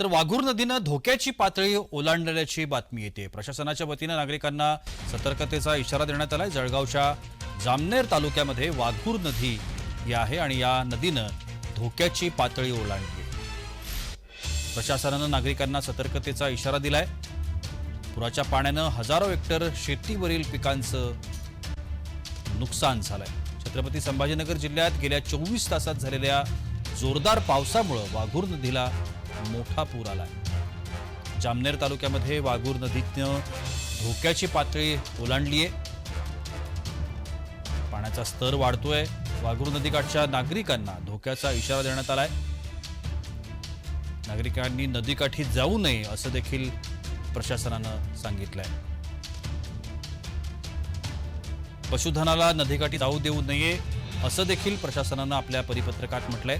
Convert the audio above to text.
तर वाघूर नदीनं धोक्याची पातळी ओलांडल्याची बातमी येते. प्रशासनाच्या वतीनं नागरिकांना सतर्कतेचा इशारा देण्यात आलाय. जळगावच्या जामनेर तालुक्यामध्ये वाघूर नदी ही आहे आणि या नदीनं धोक्याची पातळी ओलांडली. प्रशासनानं नागरिकांना सतर्कतेचा इशारा दिलाय. पुराच्या पाण्यानं हजारो हेक्टर शेतीवरील पिकांचं नुकसान झालंय. छत्रपती संभाजीनगर जिल्ह्यात गेल्या चोवीस तासात झालेल्या जोरदार पावसामुळं वाघूर नदीला मोठा पूर आलाय. जामनेर तालुक्यामध्ये वाघूर नदीतनं धोक्याची पातळी ओलांडली आहे पाण्याचा स्तर वाढतोय. वाघूर नदीकाठच्या नागरिकांना धोक्याचा इशारा देण्यात आलाय. नागरिकांनी नदीकाठी जाऊ नये असं देखील प्रशासनानं सांगितलंय. पशुधनाला नदीकाठी जाऊ देऊ नये असं देखील प्रशासनानं आपल्या परिपत्रकात म्हटलंय.